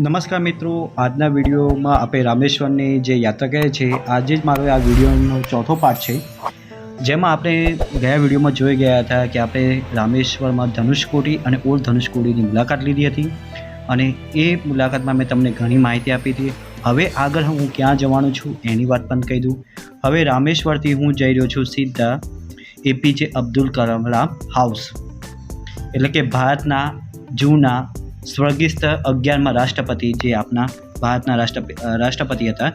નમસ્કાર મિત્રો, આજના વિડીયોમાં આપણે રામેશ્વરની જે યાત્રા કહે છે, આજે જ મારો આ વિડીયોનો ચોથો પાર્ટ છે. જેમાં આપણે ગયા વિડીયોમાં જોઈ ગયા હતા કે આપણે રામેશ્વરમાં ધનુષકોટી અને ઓલ્ડ ધનુષકોટીની મુલાકાત લીધી હતી. અને એ મુલાકાતમાં મેં તમને ઘણી માહિતી આપી હતી. હવે આગળ હું ક્યાં જવાનું છું એની વાત પણ કહી દઉં. હવે રામેશ્વરથી હું જઈ રહ્યો છું સીધા એપીજે અબ્દુલ કલામ હાઉસ એટલે કે ભારતના જૂના સ્વર્ગસ્થ અગિયારમાં રાષ્ટ્રપતિ જે આપણા ભારતના રાષ્ટ્રપતિ રાષ્ટ્રપતિ હતા,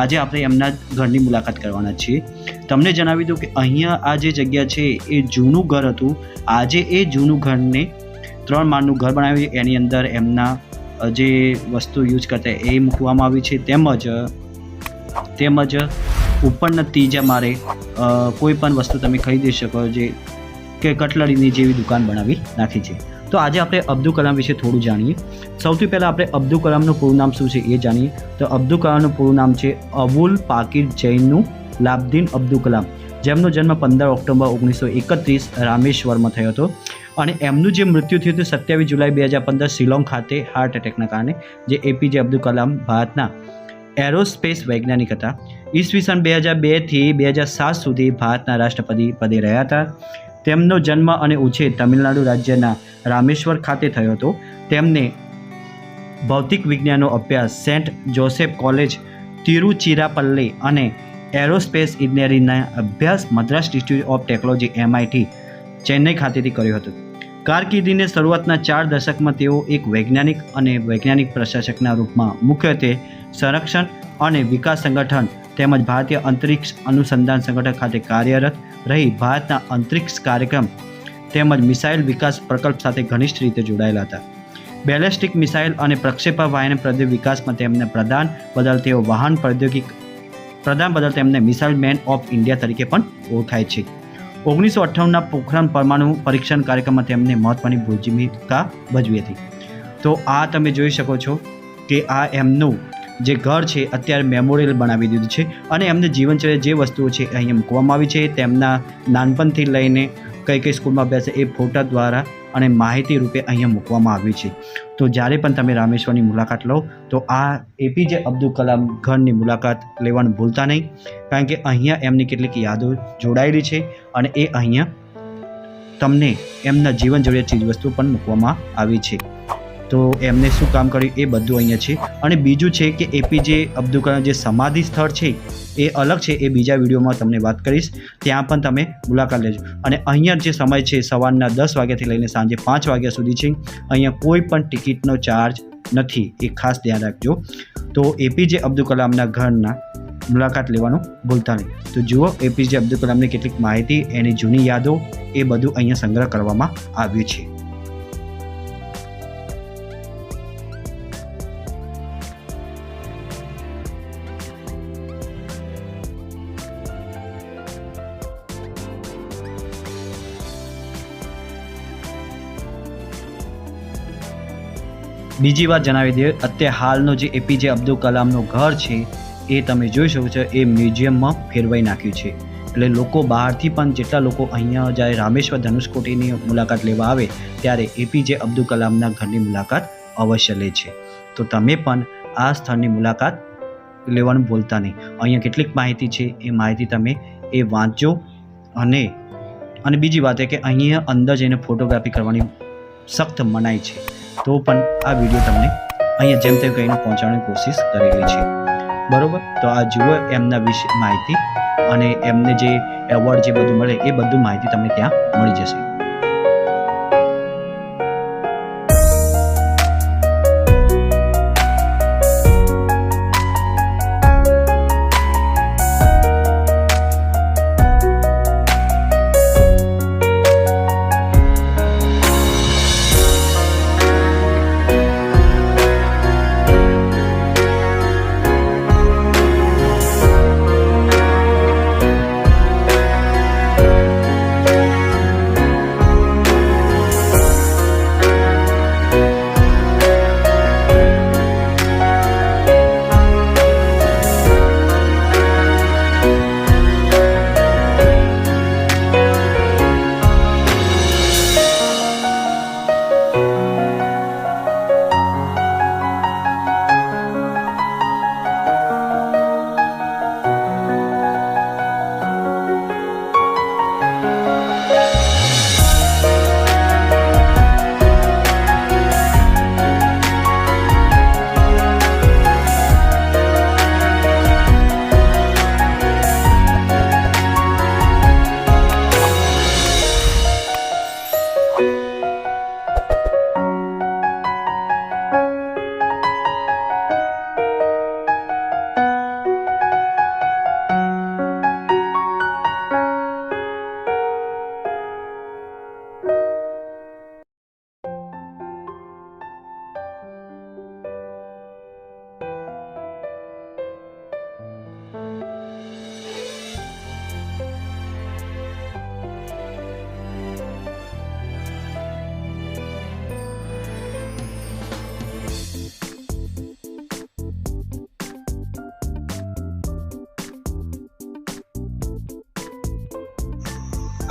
આજે આપણે એમના ઘરની મુલાકાત કરવાના છીએ. તમને જણાવી દઉં કે અહીંયા આ જે જગ્યા છે એ જૂનું ઘર હતું. આજે એ જૂનું ઘરને ત્રણ માળનું ઘર બનાવ્યું એની અંદર એમના જે વસ્તુ યુઝ કરતા એ મૂકવામાં આવી છે. તેમજ તેમજ ઉપરના ત્રીજા મારે કોઈ પણ વસ્તુ તમે ખરીદી શકો જે કે કટલરીની જેવી દુકાન બનાવી નાખી છે. તો આજે આપણે અબ્દુલ કલામ વિશે થોડું જાણીએ. સૌથી પહેલાં આપણે અબ્દુલ કલામનું પૂરું નામ શું છે એ જાણીએ. તો અબ્દુલ કલામનું પૂરું નામ છે અબુલ પાકીર જૈનનું લાબદીન અબ્દુલ કલામ. જેમનો જન્મ પંદર ઓક્ટોબર ઓગણીસો એકત્રીસ રામેશ્વરમાં થયો હતો. અને એમનું જે મૃત્યુ થયું હતું સત્યાવીસ જુલાઈ બે હજાર પંદર શિલોંગ ખાતે હાર્ટ એટેકના કારણે, જે એપીજે અબ્દુલ કલામ ભારતના એરોસ્પેસ વૈજ્ઞાનિક હતા. ઈસવીસન બે હજાર બેથી બે હજાર સાત સુધી ભારતના રાષ્ટ્રપતિ પદે રહ્યા હતા. તેમનો જન્મ અને ઉછેર તમિલનાડુ રાજ્યના રામેશ્વર ખાતે થયો હતો. તેમને ભૌતિક વિજ્ઞાનનો અભ્યાસ સેન્ટ જોસેફ કોલેજ તિરુચિરાપલ્લી અને એરોસ્પેસ ઇજનેરીના અભ્યાસ Madras institute of technology MIT Chennai ખાતેથી કર્યો હતો. કારકિર્દીને શરૂઆતના ચાર દશકમાં તેઓ એક વૈજ્ઞાનિક અને વૈજ્ઞાનિક પ્રશાસકના રૂપમાં મુખ્યત્વે સંરક્ષણ અને વિકાસ સંગઠન તેમજ ભારતીય અંતરિક્ષ અનુસંધાન સંગઠન ખાતે કાર્યરત રહી ભારતના અંતરિક્ષ કાર્યક્રમ તેમજ મિસાઇલ વિકાસ પ્રકલ્પ સાથે ઘનિષ્ઠ રીતે જોડાયેલા હતા. બેલેસ્ટિક મિસાઇલ અને પ્રક્ષેપા વાહન પ્રદ્યોગિક વિકાસમાં તેમને પ્રદાન બદલ તેઓ વાહન પ્રૌદ્યોગિક, પ્રદાન બદલ તેમને મિસાઇલ મેન ઓફ ઇન્ડિયા તરીકે પણ ઓળખાય છે. ઓગણીસો અઠ્ઠાણુંના પોખરણ પરમાણુ પરીક્ષણ કાર્યક્રમમાં તેમને મહત્વની ભૂમિકા ભજવી હતી. તો આ તમે જોઈ શકો છો કે આ એમનું જે ઘર છે, અત્યારે મેમોરિયલ બનાવી દીધું છે અને એમને જીવનચર્યા જે વસ્તુઓ છે અહીંયા મૂકવામાં આવી છે, તેમના નાનપણથી લઈને કઈ કઈ સ્કૂલમાં અભ્યાસ એ ફોટા દ્વારા અને માહિતી રૂપે અહીંયા મૂકવામાં આવી છે. તો જ્યારે પણ તમે રામેશ્વરની મુલાકાત લો, તો આ એપીજે અબ્દુલ કલામ ઘરની મુલાકાત લેવાનું ભૂલતા નહીં, કારણ કે અહીંયા એમની કેટલીક યાદો જોડાયેલી છે અને એ અહીંયા તમને એમના જીવન જોડે ચીજ વસ્તુ પણ મૂકવામાં આવી છે. તો એમને શું કામ કર્યું એ બધું અહીંયા છે. અને બીજું છે કે એપીજે અબ્દુલ કલામ જે સમાધિ સ્થળ છે, એ અલગ છે, એ બીજા વિડીયોમાં તમને વાત કરીશ. ત્યાં પણ તમે મુલાકાત લેજો. અને અહીંયા જે સમય છે, સવારના દસ વાગ્યાથી લઈને સાંજે પાંચ વાગ્યા સુધી છે. અહીંયા કોઈ પણ ટિકિટનો ચાર્જ નથી. એ ખાસ ધ્યાન રાખજો. તો એપીજે અબ્દુલ કલામના ઘરના મુલાકાત લેવાનું ભૂલતા નહીં. તો જુઓ એપીજે અબ્દુલ કલામની કેટલીક માહિતી, એની જૂની યાદો, એ બધું અહીંયા સંગ્રહ કરવામાં આવ્યું છે. બીજી વાત જણાવી દઈએ, અત્યારે હાલનો જે એપીજે અબ્દુલ કલામનું ઘર છે, એ તમે જોઈ શકો છો, એ મ્યુઝિયમમાં ફેરવાઈ નાખ્યું છે. એટલે લોકો બહારથી પણ જેટલા લોકો અહીંયા જ્યારે રામેશ્વર ધનુષકોટીની મુલાકાત લેવા આવે, ત્યારે એપીજે અબ્દુલ કલામના ઘરની મુલાકાત અવશ્ય લે છે. તો તમે પણ આ સ્થળની મુલાકાત લેવાનું ભૂલતા નહીં. અહીંયા કેટલીક માહિતી છે, એ માહિતી તમે એ વાંચજો. અને અને બીજી વાત એ કે અહીંયા અંદર જઈને ફોટોગ્રાફી કરવાની સખ્ત મનાઈ છે. તો પણ આ વીડિયો તમને અહીંયા જેમ તેમ કહીને પહોંચાડવાની કોશિશ કરેલી છે. બરોબર? તો આ જુઓ એમના વિશે માહિતી અને એમને જે એવોર્ડ જે બધું મળે એ બધું માહિતી તમને ત્યાં મળી જશે.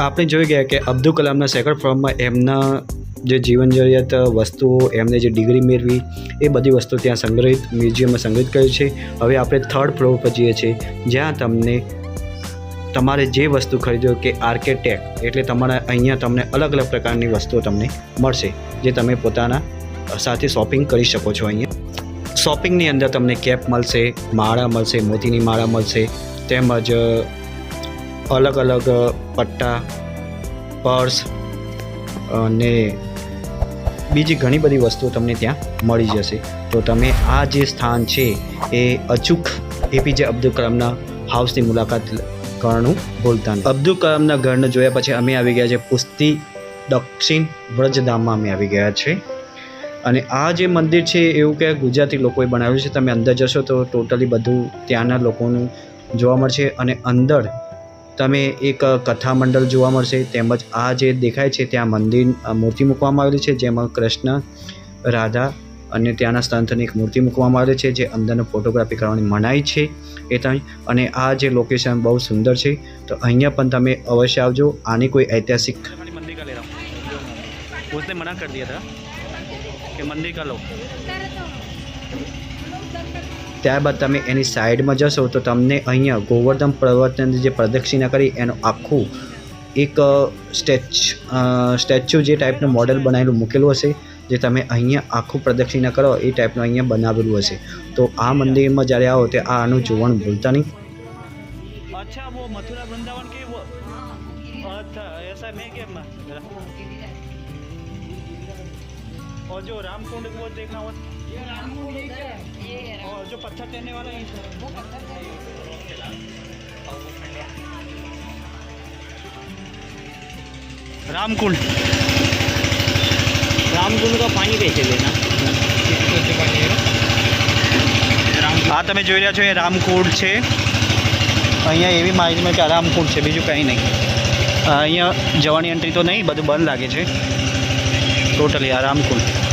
આપણે જોઈ ગયા કે અબ્દુલ કલામના સેકન્ડ ફોર્મમાં એમના જે જીવન જરૂરિયાત વસ્તુઓ એમને જે ડિગ્રી મેળવી, એ બધી વસ્તુ ત્યાં સંગ્રહિત મ્યુઝિયમમાં સંગ્રહિત કરી છે. હવે આપણે થર્ડ ફ્લોર પર જઈએ છીએ, જ્યાં તમને તમારે જે વસ્તુ ખરીદો કે આર્કેટેક એટલે તમારા અહીંયા તમને અલગ અલગ પ્રકારની વસ્તુઓ તમને મળશે, જે તમે પોતાના સાથે શોપિંગ કરી શકો છો અહીંયા. શોપિંગની અંદર તમને કેપ મળશે, માળા મળશે, મોતીની માળા મળશે, તેમજ અલગ અલગ પટ્ટા, પર્સ, અને બીજી ઘણી બધી વસ્તુઓ તમને ત્યાં મળી જશે. તો તમે આ જે સ્થાન છે એ અચૂક એપીજે અબ્દુલ કલામના હાઉસની મુલાકાત કરવાનું ભૂલતા અબ્દુલ કલામના ઘરને જોયા પછી અમે આવી ગયા છે પુસ્તી દક્ષિણ વ્રજધામમાં અમે આવી ગયા છે. અને આ જે મંદિર છે એવું કે ગુજરાતી લોકોએ બનાવ્યું છે, તમે અંદર જશો તો ટોટલી બધું ત્યાંના લોકોનું જોવા મળશે અને અંદર તમે એક કથા મંડળ જોવા મળશે તેમજ આ જે દેખાય છે ત્યાં મંદિર અ, મૂર્તિ મૂકવામાં આવેલી છે જેમાં કૃષ્ણ રાધા અને ત્યાંના સંતની એક મૂર્તિ મૂકવામાં આવેલી છે જે અંદરનો ફોટોગ્રાફી કરવાની મનાઈ છે એ ત્યાં અને આ જે લોકેશન બહુ સુંદર છે તો અહીંયા પણ તમે અવશ્ય આવજો આની કોઈ ઐતિહાસિક મંદિર કા લે રહા હું उसने मना कर दिया था कि मंदिर का लो ત્યારબાદ તમે એની સાઈડમાં જશો તો તમને અહીંયા ગોવર્ધન પર્વતની જે પ્રદક્ષિણા કરી એનું આખું એક સ્ટેચ સ્ટેચ્યુ જે ટાઈપનું મોડેલ બનાવેલું મૂકેલું હશે જે તમે અહીંયા આખું પ્રદક્ષિણા કરો એ ટાઈપનું અહીંયા બનાવેલું હશે તો આ મંદિરમાં જ્યારે આવો તો આ આનું જોવાનું ભૂલતા નહીં अच्छा वो मथुरा वृंदावन के वो अच्छा ऐसा नहीं कि और जो राम कुंड वो देखना हो और जो पत्थर टेने वाला है रामकुंड रामकुंड का पानी कैसे लेना આ તમે જોઈ રહ્યા છો એ રામકુંડ છે અહીંયા એવી માહિતીમાં કે આ રામકુંડ છે બીજું કંઈ નહીં આ અહીંયા જવાની એન્ટ્રી તો નહીં બધું બંધ લાગે છે ટોટલી આ રામકુંડ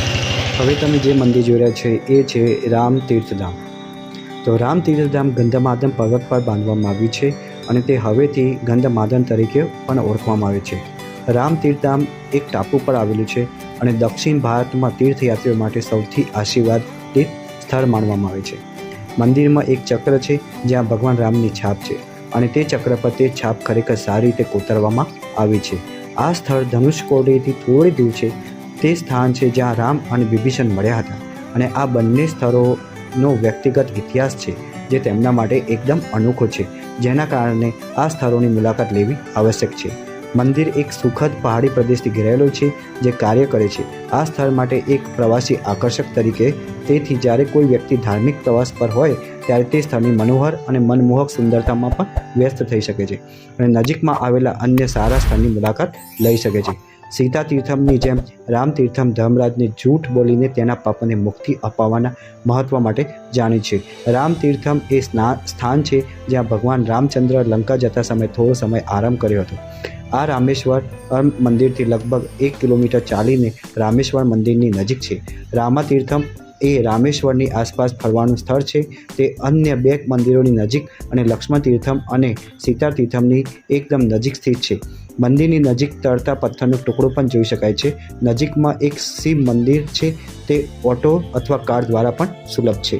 હવે તમે જે મંદિર જોઈ રહ્યા છે, એ છે રામ તીર્થધામ. તો રામ તીર્થધામ ગંધમાદન પર્વત પર બાંધવામાં આવ્યું છે અને તે હવેથી ગંધમાદન તરીકે પણ ઓળખવામાં આવે છે. રામ તીર્થધામ એક ટાપુ પર આવેલું છે અને દક્ષિણ ભારતમાં તીર્થયાત્રીઓ માટે સૌથી આશીર્વાદિત સ્થળ માનવામાં આવે છે. મંદિરમાં એક ચક્ર છે જ્યાં ભગવાન રામની છાપ છે અને તે ચક્ર પર તે છાપ ખરેખર સારી રીતે કોતરવામાં આવી છે. આ સ્થળ ધનુષકોડીથી થોડી દૂર છે તે સ્થાન છે જ્યાં રામ અને વિભીષણ મળ્યા હતા. અને આ બંને સ્થળોનો વ્યક્તિગત ઇતિહાસ છે, જે તેમના માટે એકદમ અનોખો છે, જેના કારણે આ સ્થળોની મુલાકાત લેવી આવશ્યક છે. મંદિર એક સુખદ પહાડી પ્રદેશથી ઘેરાયેલું છે, જે કાર્ય કરે છે. આ સ્થળ માટે એક પ્રવાસી આકર્ષક તરીકે, તેથી જ્યારે કોઈ વ્યક્તિ ધાર્મિક પ્રવાસ પર હોય, ત્યારે તે સ્થળની મનોહર અને મનમોહક સુંદરતામાં પણ વ્યસ્ત થઈ શકે છે અને નજીકમાં આવેલા અન્ય સારા સ્થળની મુલાકાત લઈ શકે છે. સીતા તીર્થમની જેમ રામ તીર્થમ ધર્મરાજને જૂઠ બોલીને તેના પાપને મુક્તિ અપાવવાના મહત્વ માટે જાણી છે. રામ તીર્થમ એ સ્થાન છે જ્યાં ભગવાન રામચંદ્ર લંકા જતા સમયે થોડો સમય આરામ કર્યો હતો. આ રામેશ્વર મંદિરથી લગભગ એક કિલોમીટર ચાલીને રામેશ્વર મંદિરની નજીક છે. રામાતીર્થમ એ રામેશ્વરની આસપાસ ફરવાનું સ્થળ છે. તે અન્ય બે મંદિરોની નજીક અને લક્ષ્મણ તીર્થમ અને સીતા તીર્થમની એકદમ નજીક સ્થિત છે. મંદિરની નજીક તરતા પથ્થરનો ટુકડો પણ જોઈ શકાય છે. નજીકમાં એક શિવ મંદિર છે. તે ઓટો અથવા કાર દ્વારા પણ સુલભ છે.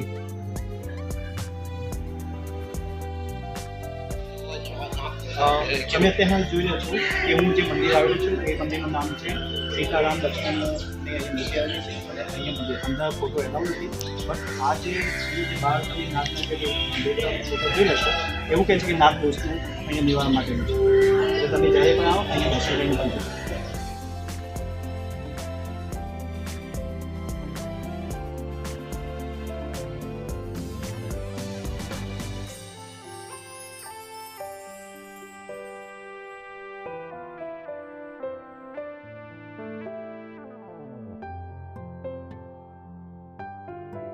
તમે ત્યાં જોઈ રહ્યા છો કે હું જે મંદિર આવેલું છું, એ મંદિરનું નામ છે સીતારામ લક્ષ્મણ અંદર ફોટો એલાઉ નથી. પણ આ જે બહાર નાગનું કે એવું કહે છે કે નાગ દોષનું અહીંયા નિવારણ માટેનું છે. એટલે તમે જ્યારે પણ આવો અહીંયા દર્શન લઈને પણ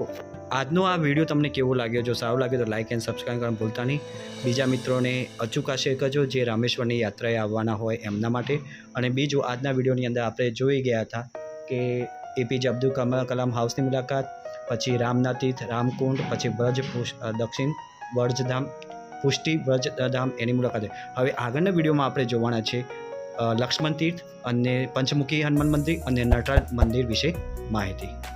જજો. આજનો આ વીડિયો તમને કેવો લાગ્યો? જો સારો લાગ્યો તો લાઇક એન્ડ સબસ્ક્રાઈબ કરવાનું ભૂલતા નહીં. બીજા મિત્રોને અચૂકા શેર કરજો જે રામેશ્વરની યાત્રાએ આવવાના હોય એમના માટે. અને બીજું આજના વિડીયોની અંદર આપણે જોઈ ગયા હતા કે એપીજે અબ્દુલ કલામ હાઉસની મુલાકાત, પછી રામના તીર્થ, રામકુંડ, પછી પુષ- દક્ષિણ વ્રજધામ પુષ્ટિ વ્રજધામ એની મુલાકાત. હવે આગળના વિડીયોમાં આપણે જોવાના છે લક્ષ્મણ તીર્થ અને પંચમુખી હનુમાન મંદિર અને નટરાજ મંદિર વિશે માહિતી.